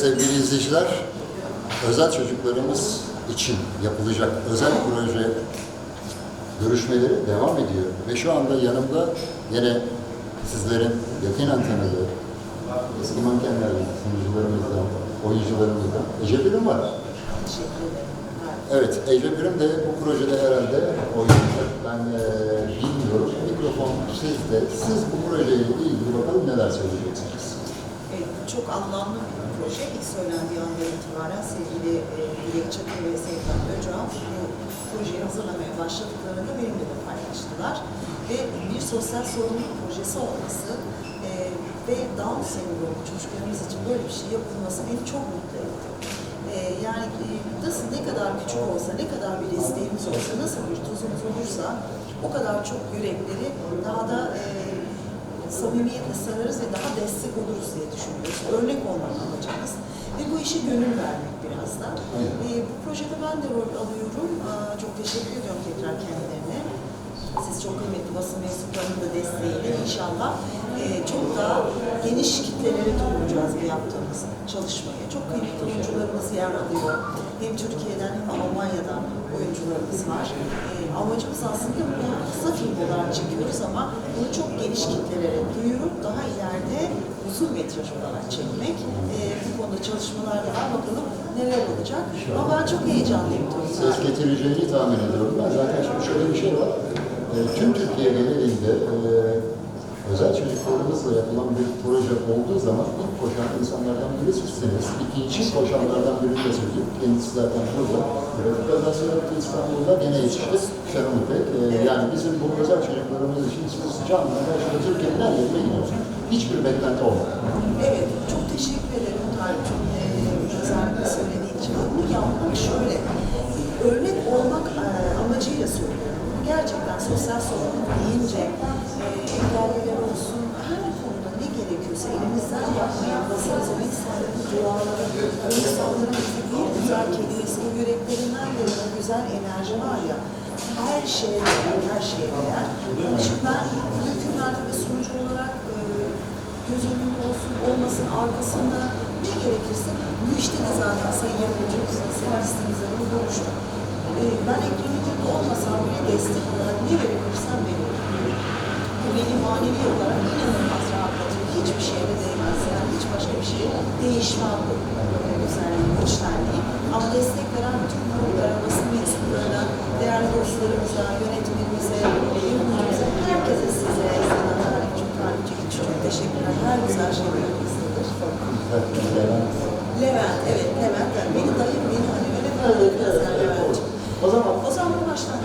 Sevgili izleyiciler, özel çocuklarımız için yapılacak özel proje görüşmeleri devam ediyor. Ve şu anda yanımda yine sizlerin yakinen tanıdığı eski mankenlerden, sunucularımızdan, oyuncularımızdan Ece Bilim var. Evet, Ece Bilim de bu projede herhalde oynayacak. Ben eee, bilmiyorum. Mikrofon sizde. Siz bu projeyle ilgili bakalım neler söyleyeceksiniz. Çok anlamlı bir proje. İlk söylendiği andan itibaren sevgili e, Dilek Çakır ve Sevdan Öcağı bu projeyi hazırlamaya başladıklarında benimle de paylaştılar. Ve bir sosyal sorumluluk projesi olması e, ve Down sendromu çocuklarımız için böyle bir şey yapılması beni çok mutlu etti. E, yani e, nasıl ne kadar küçük olsa, ne kadar bir desteğimiz olsa, nasıl bir tuzumuz olursa o kadar çok yürekleri daha da e, samimiyetle sararız ve daha destek oluruz diye düşünüyoruz. Örnek olmak amacımız. Ve bu işe gönül vermek biraz da. Ee, bu projede ben de rol alıyorum. Aa, çok teşekkür ediyorum tekrar kendilerine. Siz çok kıymetli basın mensuplarının da desteğiyle inşallah e, çok daha geniş kitlelere duyuracağız bu yaptığımız çalışmayı. Çok kıymetli oyuncularımız yer alıyor. Hem Türkiye'den hem Almanya'dan oyuncularımız var. E, amacımız aslında bunu kısa film olarak çekiyoruz ama bunu çok geniş kitlelere duyurup daha ileride uzun metraj olarak çekmek. E, bu konuda çalışmalar var. Bakalım neler olacak. Ama ben çok heyecanlıyım tabii. ses getireceğini tahmin ediyorum. Ben zaten şimdi şöyle bir şey var. E, tüm Türkiye genelinde e, özel çocuklarımızla yapılan bir proje olduğu zaman ilk koşan insanlardan biri sizsiniz. İkinci koşanlardan biri de söyleyeyim. Kendisi zaten burada. Kazası yaptı İstanbul'da gene yetişti. Şenol İpek. E, yani bizim bu özel çocuklarımız için siz canlı başında Türkiye'nin her yerine gidiyorsunuz. Hiçbir beklenti olmadı. Evet, çok teşekkür ederim Tarık'cığım. Ee, özellikle söylediğin için. Bunu yapmak şöyle, örnek olmak e, amacıyla söylüyorum. Gerçekten sosyal sorumluluk deyince e, engelliler olsun, her konuda ne gerekiyorsa elimizden yapmaya hazırız. O insanların duaları, o insanların bir güzel kelimesi, yüreklerinden gelen güzel enerji var ya, her şeye değer, her şeye değer. Onun ben hükümlerde ve sunucu olarak e, göz önünde olsun, olmasın, arkasında ne gerekirse bu işte de zaten sayın yapımcımızla, senaristimizle bunu konuştuk. Ee, ben ekranımda olmasam bile destek olarak ne verebilirsem veririm. Bu beni manevi olarak inanılmaz rahatlatıyor. Hiçbir şeye de değmez. Yani şeye değişmem bu e, içtenliği. Ama destek veren bütün kurumlara, basın mensuplarına, değerli dostlarımıza, yönetmenimize, yapımcımıza, herkese size, sana, Tarık'cığım, Tarık'cığım için çok teşekkürler. Her güzel şey yanımızdadır. Levent, evet Levent. Yani beni dayım, beni hani öyle tanıdınız yani Levent'ciğim. O zaman O zaman baştan.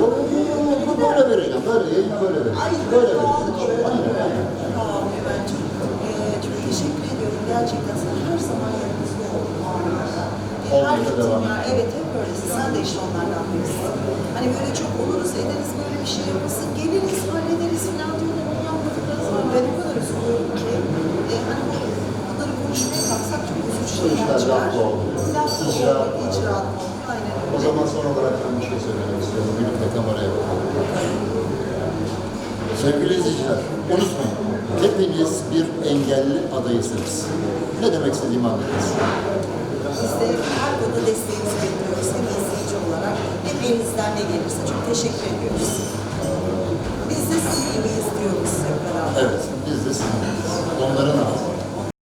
Yok yok yok böyle vereceğim. Böyle yayına böyle vereceğim. Böyle vereceğim. Aynen aynen. Tamam Levent'ciğim. Ee, çok teşekkür ediyorum. Gerçekten sen her zaman yanımızda oldun o anlarda. Her devam yer, evet hep öylesin. Sen de işte onlardan birisin. Hani böyle çok oluruz ederiz böyle bir şey yapılsın. Geliriz hallederiz falan diyorlar. Onu yapmadıkları zaman ben o kadar üzülüyorum ki. E, hani bunları konuşmaya kalksak çok üzücü şeyler çıkar. İcraat oldu, var. icraat oldu. Aynen öyle. O zaman son olarak ben bir şey söylemek istiyorum. Birlikte kameraya bakalım. Sevgili izleyiciler, unutmayın. Hepiniz bir engelli adayısınız. Ne demek istediğimi anladınız. Biz de her konuda desteğinizi bekliyoruz. Hem izleyici olarak hem elinizden ne gelirse çok teşekkür ediyoruz.